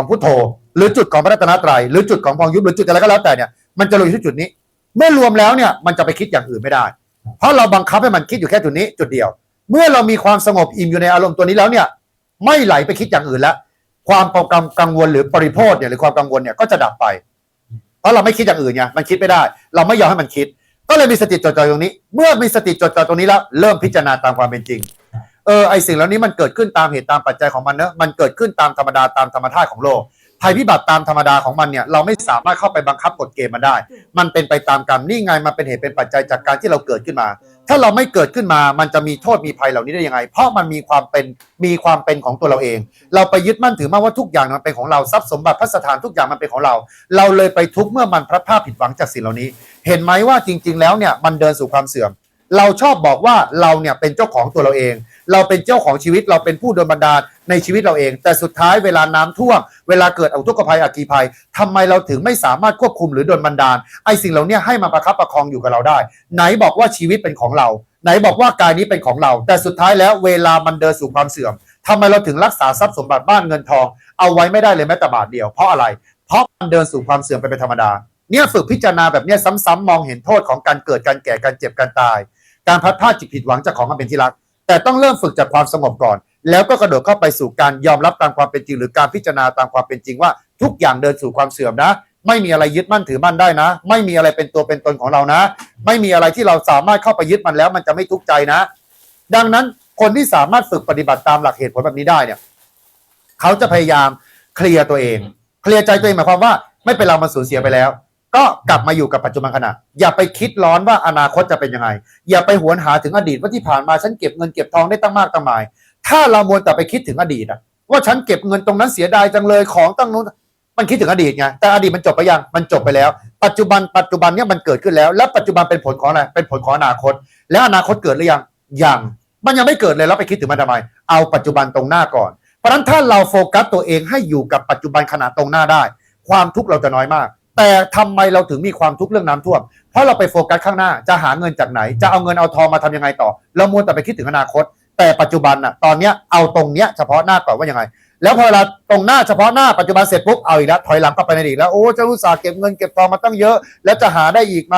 ของพุทโธหรือจุดของพระรัตนตรัยหรือจุดของพองยุบหรือจุดอะไรก็แล้วแต่เนี่ยมันจะรวมอยู่ที่จุดนี้ เมื่อรวมแล้วเนี่ยมันจะไปคิดอย่างอื่นไม่ได้ เพราะเราบังคับให้มันคิดอยู่แค่จุดนี้จุดเดียว เมื่อเรามีความสงบอิ่มอยู่ในอารมณ์ตัวนี้แล้วเนี่ยไม่ไหลไปคิดอย่างอื่นแล้ว ความกังกังวลหรือปริโภทเนี่ยหรือความกังวลเนี่ยก็จะดับไป เพราะเราไม่คิดอย่างอื่นไงมันคิดไม่ได้ เราไม่ยอมให้มันคิด ก็เลยมีสติจดจ่อตรงนี้ เมื่อมีสติจดจ่อตรงนี้แล้วเริ่มพิจารณาตามความเป็นจริง เออไอสิ่งเหล่านี้มันเกิดขึ้นตามเหตุตามปัจจัยของมันเนอะมันเกิดขึ้นตามธรรมดาตามธรรมชาติของโลกภัยพิบัติตามธรรมดาของมันเนี่ยเราไม่สามารถเข้าไปบังคับกฎเกณฑ์มันได้ มันเป็นไปตามกรรมนี่ไงมันเป็นเหตุเป็นปัจจัยจากการที่เราเกิดขึ้นมา ถ้าเราไม่เกิดขึ้นมา มันจะมีโทษมีภัยเหล่านี้ได้ยังไง เพราะมันมีความเป็นมีความเป็นของตัวเราเอง เราไปยึดมั่นถือมั่นว่าทุกอย่างมันเป็นของเราทรัพย์สมบัติพัสถานทุกอย่างมันเป็นของเรา เราเลยไปทุกข์เมื่อมันพลัดพรากผิดหวังจากสิ่งเหล่านี้ เห็นไหมว่าจริง ๆ แล้วเนี่ยมันเดินสู่ความเสื่อม เราชอบบอกว่าเราเนี่ยเป็นเจ้าของตัวเราเอง เราเป็นเจ้าของชีวิตเราเป็นผู้โดนบันดาลในชีวิตเราเอง แต่สุดท้ายเวลาน้ำท่วมเวลาเกิดอุทกภัยอัคคีภัยทำไมเราถึงไม่สามารถควบคุมหรือโดนบันดาลไอ้สิ่งเหล่านี้ให้มาประคับประคองอยู่กับเราได้ ไหนบอกว่าชีวิตเป็นของเรา ไหนบอกว่ากายนี้เป็นของเรา แต่สุดท้ายแล้วเวลามันเดินสู่ความเสื่อมทำไมเราถึงรักษาทรัพย์สมบัติบ้านเงินทอง เอาไว้ไม่ได้เลยแม้แต่บาทเดียวเพราะอะไร เพราะมันเดินสู่ความเสื่อมไปเป็นธรรมดาเนี่ยฝึกพิจารณาแบบเนี้ยซ้ำๆมองเห็นโทษของการเกิดการแก่การเจ็บการตาย การพัดพลาดจิตผิดหวังจากของมันเป็นที่รัก แต่ต้องเริ่มฝึกจากความสงบก่อน แล้วก็กระโดดเข้าไปสู่การยอมรับตามความเป็นจริง หรือการพิจารณาตามความเป็นจริงว่า ทุกอย่างเดินสู่ความเสื่อมนะ ไม่มีอะไรยึดมั่นถือมั่นได้นะ ไม่มีอะไรเป็นตัวเป็นตนของเรานะ ไม่มีอะไรที่เราสามารถเข้าไปยึดมันแล้ว มันจะไม่ทุกข์ใจนะ ดังนั้นคนที่สามารถฝึกปฏิบัติตามหลักเหตุผลแบบนี้ได้เนี่ยเขาจะพยายามเคลียร์ตัวเอง เคลียร์ใจตัวเองหมายความว่า ไม่เป็นเรามันสูญเสียไปแล้ว ก็กลับมาอยู่กับปัจจุบันขณะ อย่าไปคิดร้อนว่าอนาคตจะเป็นยังไง อย่าไปหวนหาถึงอดีตว่าที่ผ่านมาฉันเก็บเงินเก็บทองได้ตั้งมากตั้งหมาย ถ้าเรามัวแต่ไปคิดถึงอดีตอะว่าฉันเก็บเงินตรงนั้นเสียดายจังเลยของตั้งนู้นมันคิดถึงอดีตไงแต่อดีตมันจบไปยังมันจบไปแล้ว ปัจจุบันปัจจุบันเนี่ยมันเกิดขึ้นแล้ว และปัจจุบันเป็นผลของอะไรเป็นผลของอนาคต แล้วอนาคตเกิดหรือยังยังมันยังไม่เกิดเลยแล้วไปคิดถึงมันทำไมเอาปัจจุบันตรงหน้าก่อน เพราะฉะนั้นถ้าเราโฟกัสตัวเองให้อยู่กับปัจจุบันขณะตรงหน้าได้ ความทุกข์เราจะน้อยมาก แต่ทำไมเราถึงมีความทุกข์เรื่องน้ำท่วม เพราะเราไปโฟกัสข้างหน้าจะหาเงินจากไหน จะเอาเงินเอาทองมาทำยังไงต่อ เรามัวแต่ไปคิดถึงอนาคต แต่ปัจจุบันน่ะตอนเนี้ยเอาตรงเนี้ยเฉพาะหน้าก่อนว่ายังไง แล้วพอเวลาตรงหน้าเฉพาะหน้าปัจจุบันเสร็จปุ๊บเอาอีกแล้วถอยหลังกลับไปในอดีตแล้วโอ้จะรู้สาห์เก็บเงินเก็บทองมาตั้งเยอะ แล้วจะหาได้อีกไหม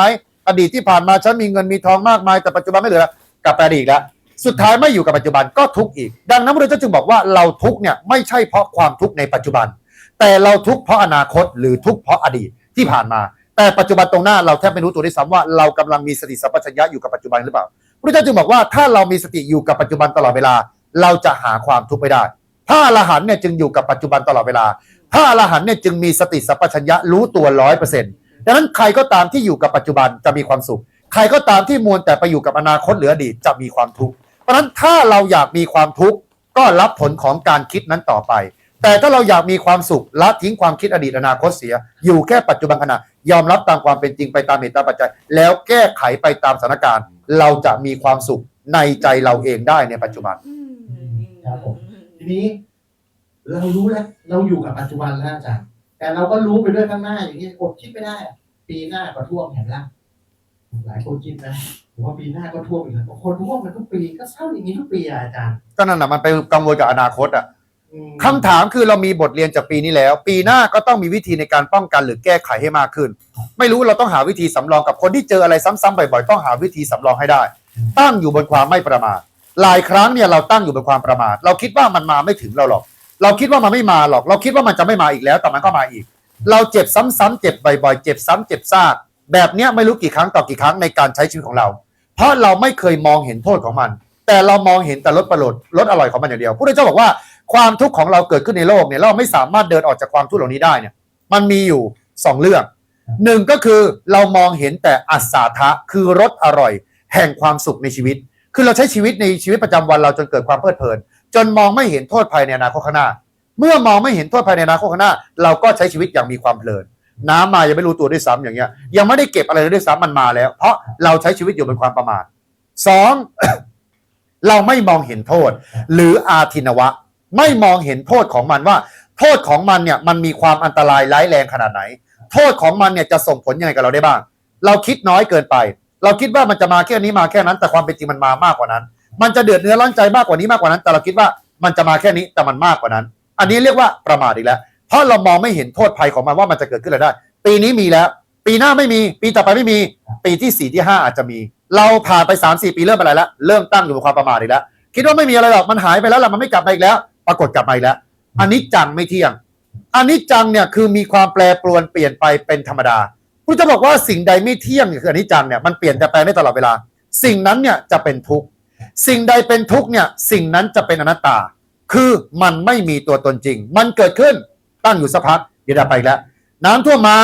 อดีตที่ผ่านมาฉันมีเงินมีทองมากมายแต่ปัจจุบันไม่เหลือกลับไปอดีตอีกแล้วสุดท้ายไม่อยู่กับปัจจุบันก็ทุกข์อีก ดังนั้นพระเจ้าจึงบอกว่าเราทุกข์เนี่ยไม่ใช่เพราะความทุกข์ในปัจจุบัน แต่เราทุกข์เพราะอนาคตหรือทุกข์เพราะอดีต ที่ผ่านมา แต่ปัจจุบันตรงหน้าเราแทบไม่รู้ตัวด้วยซ้ำว่าเรากำลังมีสติสัมปชัญญะอยู่กับปัจจุบันหรือเปล่าพระเจ้าจึงบอกว่าถ้าเรามีสติอยู่กับปัจจุบันตลอดเวลา เราจะหาความทุกข์ไม่ได้พระอรหันเนี่ยจึงอยู่กับปัจจุบันตลอดเวลาพระอรหันเนี่ยจึงมีสติสัมปชัญญะรู้ตัวร้อยเปอร์เซ็นต์ดังนั้นใครก็ตามที่อยู่กับปัจจุบันจะมีความสุข ใครก็ตามที่มัวแต่ไปอยู่กับอนาคตหรืออดีตจะมีความทุกข์ เพราะฉะนั้นถ้าเราอยากมีความทุกข์ก็รับผลของการคิดนั้นต่อไป แต่ถ้าเราอยากมีความสุขละทิ้งความคิดอดีตอนาคตเสีย อยู่แค่ปัจจุบันขณะ ยอมรับตามความเป็นจริงไปตามเหตุตามปัจจัย แล้วแก้ไขไปตามสถานการณ์ เราจะมีความสุขในใจเราเองได้ในปัจจุบัน ครับผม ทีนี้ เรารู้แล้ว เราอยู่กับปัจจุบันแล้วอาจารย์แต่เราก็รู้ไปด้วยข้างหน้าอย่างนี้อดคิดไม่ได้อะปีหน้าก็ท่วมเห็นละหลายคนคิดนะผมว่าปีหน้าก็ท่วมอีกแล้วบางคนท่วมกันทุกปีก็เศร้าอย่างนี้ทุกปีอะอาจารย์ก็นั่นแหะมันไปกังวลกับอนาคตอะอืม คำถามคือเรามีบทเรียนจากปีนี้แล้ว ปีหน้าก็ต้องมีวิธีในการป้องกันหรือแก้ไขให้มากขึ้น ไม่รู้เราต้องหาวิธีสำรองกับคนที่เจออะไรซ้ำๆบ่อยๆต้องหาวิธีสำรองให้ได้ ตั้งอยู่บนความไม่ประมาทหลายครั้งเนี่ยเราตั้งอยู่บนความประมาทเราคิดว่ามันมาไม่ถึงเราหรอก เราคิดว่ามันไม่มาหรอก เราคิดว่ามันจะไม่มาอีกแล้วแต่มันก็มาอีก เราเจ็บซ้ำๆเจ็บบ่อยๆเจ็บซ้ำเจ็บซากแบบเนี้ยไม่รู้กี่ครั้งต่อกี่ครั้งในการใช้ชีวิตของเรา เพราะเราไม่เคยมองเห็นโทษของมัน แต่เรามองเห็นแต่รสประหลดรสอร่อยของมันอย่างเดียวพระเจ้าบอกว่า ความทุกข์ของเราเกิดขึ้นในโลกเนี่ยเราไม่สามารถเดินออกจากความทุกข์เหล่านี้ได้เนี่ยมันมีอยู่สองเรื่องหนึ่งก็คือเรามองเห็นแต่อัศาทะคือรสอร่อย แห่งความสุขในชีวิต คือเราใช้ชีวิตในชีวิตประจำวันเราจนเกิดความเพลิดเพลิน จนมองไม่เห็นโทษภายในอนาคตข้างหน้า เมื่อมองไม่เห็นโทษภายในอนาคตข้างหน้า เราก็ใช้ชีวิตอย่างมีความเพลิน น้ำมายังไม่รู้ตัวด้วยซ้ำอย่างเงี้ย ยังไม่ได้เก็บอะไรเลยด้วยซ้ำมันมาแล้ว เพราะเราใช้ชีวิตอยู่เป็นความประมาทสองเราไม่มองเห็นโทษ หรืออาทินวะ ไม่มองเห็นโทษของมันว่า โทษของมันเนี่ยมันมีความอันตรายร้ายแรงขนาดไหน โทษของมันเนี่ยจะส่งผลยังไงกับเราได้บ้าง เราคิดน้อยเกินไป เราคิดว่ามันจะมาแค่นี้มาแค่นั้น แต่ความเป็นจริงมันมามากกว่านั้น มันจะเดือดเนื้อร้อนใจมากกว่านี้มากกว่านั้น แต่เราคิดว่ามันจะมาแค่นี้แต่มันมากกว่านั้น อันนี้เรียกว่าประมาทอีกแล้ว เพราะเรามองไม่เห็นโทษภัยของมันว่ามันจะเกิดขึ้นอะไรได้ ปีนี้มีแล้ว ปีหน้าไม่มี ปีต่อไปไม่มี ปีที่สี่ที่ห้าอาจจะมี เราผ่านไปสามสี่ปีเริ่มอะไรแล้ว เริ่มตั้งอยู่บนความประมาทอีกแล้ว คิดว่าไม่มีอะไรหรอก มันหายไปแล้วล่ะ มันไม่กลับมาอีกแล้ว ปรากฏกลับมาอีกแล้วอันนี้จังไม่เที่ยง อันนี้จังเนี่ยคือมีความแปรปรวนเปลี่ยนไปเป็นธรรมดาผู้จะบอกว่าสิ่งใดไม่เที่ยงเนี่ยคืออันนี้จังเนี่ยมันเปลี่ยนแต่แปลงได้ตลอดเวลา สิ่งนั้นเนี่ยจะเป็นทุกข์สิ่งใดเป็นทุกข์เนี่ยสิ่งนั้นจะเป็นอนัตตา คือมันไม่มีตัวตนจริง มันเกิดขึ้นตั้งอยู่สักพักเดี๋ยวดับไปอีกแล้ว น้ำท่วมมา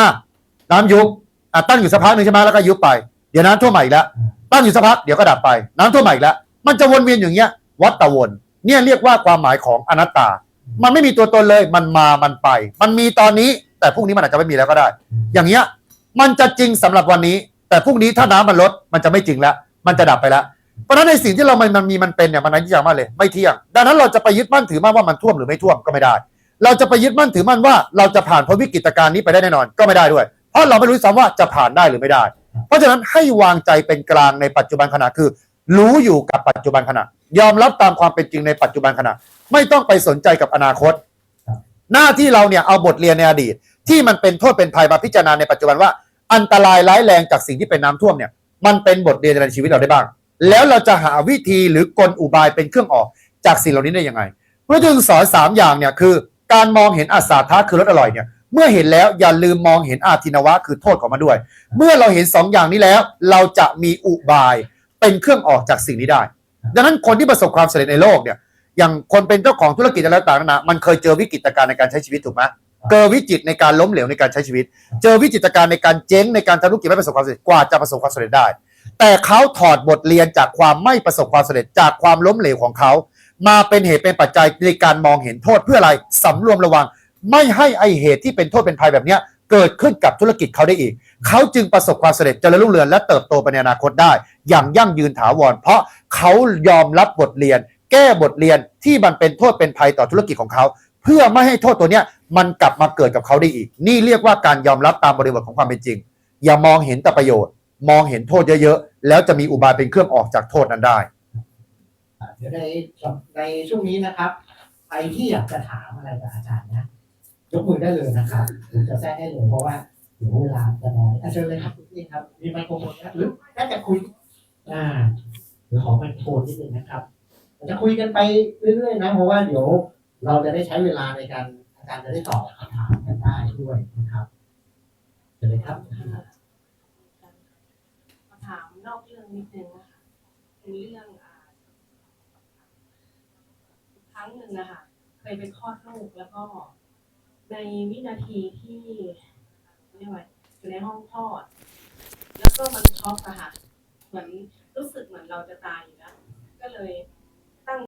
น้ำยุบอะตั้งอยู่สักพักหนึ่งใช่ไหมแล้วก็ยุบไปเดี๋ยวน้ำท่วมใหม่อีกแล้วตั้งอยู่สักพักเดี๋ยวก็ดับไป น้ำท่วมใหม่อีกแล้วมันจะวนเวียนอย่างเงี้ยวัฏฏะวน เนี่ยเรียกว่าความหมายของอนัตตา มันไม่มีตัวตนเลย มันมา มันไป มันมีตอนนี้ แต่พรุ่งนี้มันอาจจะไม่มีแล้วก็ได้ อย่างเงี้ย มันจะจริงสำหรับวันนี้ แต่พรุ่งนี้ถ้าน้ำมันลด มันจะไม่จริงแล้ว มันจะดับไปแล้ว เพราะฉะนั้นในสิ่งที่เรามันมันมีมันเป็นเนี่ยมันอนิจจังมากเลย ไม่เที่ยง ดังนั้นเราจะไปยึดมั่นถือมั่นว่ามันท่วมหรือไม่ท่วมก็ไม่ได้ เราจะไปยึดมั่นถือมั่นว่า เราจะผ่านพ้นวิกฤตการณ์นี้ไปได้แน่นอน ก็ไม่ได้ด้วย เพราะเราไม่รู้ซ้ำว่าจะผ่านได้หรือไม่ได้ เพราะฉะนั้นให้วางใจเป็นกลางในปัจจุบันขณะคือ รู้อยู่กับปัจจุบันขณะ ยอมรับตามความเป็นจริงในปัจจุบันขณะ ไม่ต้องไปสนใจกับอนาคต หน้าที่เราเนี่ยเอาบทเรียนในอดีต ที่มันเป็นโทษเป็นภัยมาพิจารณาในปัจจุบันว่า อันตรายร้ายแรงจากสิ่งที่เป็นน้ำท่วมเนี่ยมันเป็นบทเรียนในชีวิตเราได้บ้าง แล้วเราจะหาวิธีหรือกลอุบายเป็นเครื่องออกจากสิ่งเหล่านี้ได้ยังไงพระจึงสอนสามอย่างเนี่ยคือ การมองเห็นอาสาทะคือรสอร่อยเนี่ยเมื่อเห็นแล้วอย่าลืมมองเห็นอาทินวะคือโทษของมันด้วย เมื่อเราเห็นสองอย่างนี้แล้ว เราจะมีอุบายเป็นเครื่องออกจากสิ่งนี้ได้ ดังนั้นคนที่ประสบความสำเร็จในโลกเนี่ย อย่างคนเป็นเจ้าของธุรกิจอะไรต่างๆนานามันเคยเจอวิกฤตการณ์ในการใช้ชีวิตถูกไหมเจอวิกฤตในการล้มเหลวในการใช้ชีวิต เจอวิกฤตการณ์ในการเจ๊งในการทำธุรกิจไม่ประสบความสำเร็จกว่าจะประสบความสำเร็จได้ แต่เขาถอดบทเรียนจากความไม่ประสบความสำเร็จจากความล้มเหลวของเขา มาเป็นเหตุเป็นปัจจัยในการมองเห็นโทษเพื่ออะไรสำรวมระวัง ไม่ให้ไอเหตุที่เป็นโทษเป็นภัยแบบเนี้ยเกิดขึ้นกับธุรกิจเขาได้อีก เขาจึงประสบความสำเร็จเจริญรุ่งเรืองและเติบโตไปในอนาคตได้ อย่างยั่งยืนถาวร เพราะเขายอมรับบทเรียน แก้บทเรียนที่มันเป็นโทษเป็นภัยต่อธุรกิจของเขา เพื่อไม่ให้โทษตัวเนี้ยมันกลับมาเกิดกับเขาได้อีก นี่เรียกว่าการยอมรับตามบริบทของความเป็นจริง อย่ามองเห็นแต่ประโยชน์ มองเห็นโทษเยอะๆแล้วจะมีอุบายเป็นเครื่องออกจากโทษนั้นได้เดี๋ยวในในช่วงนี้นะครับใครที่อยากจะถามอะไรกับอาจารย์นะยกมือได้เลยนะครับผมจะแทรกให้เลยเพราะว่าเดี๋ยวเวลาจะน้อยอาเชิญเลยครับคุณพี่ครับมีไมโครโฟนนะหรือน่าจะคุย อ่าเดี๋ยวขอไมโครโฟนนิดนึงนะครับจะคุยกันไปเรื่อยๆนะเพราะว่าเดี๋ยวเราจะได้ใช้เวลาในการอาจารย์จะได้ตอบคำถามกันได้ด้วยนะครับเชิญเลยครับมาถามนอกเรื่องนิดนึงนะคะเป็นเรื่องอครั้งหนึ่งนะคะเคยไปคลอดลูกแล้วก็ในวินาทีที่เรียกว่าอยู่ในห้องคลอด แล้วก็มันช็อกอะค่ะ เหมือนรู้สึกเหมือนเราจะตายอยู่แล้วก็เลย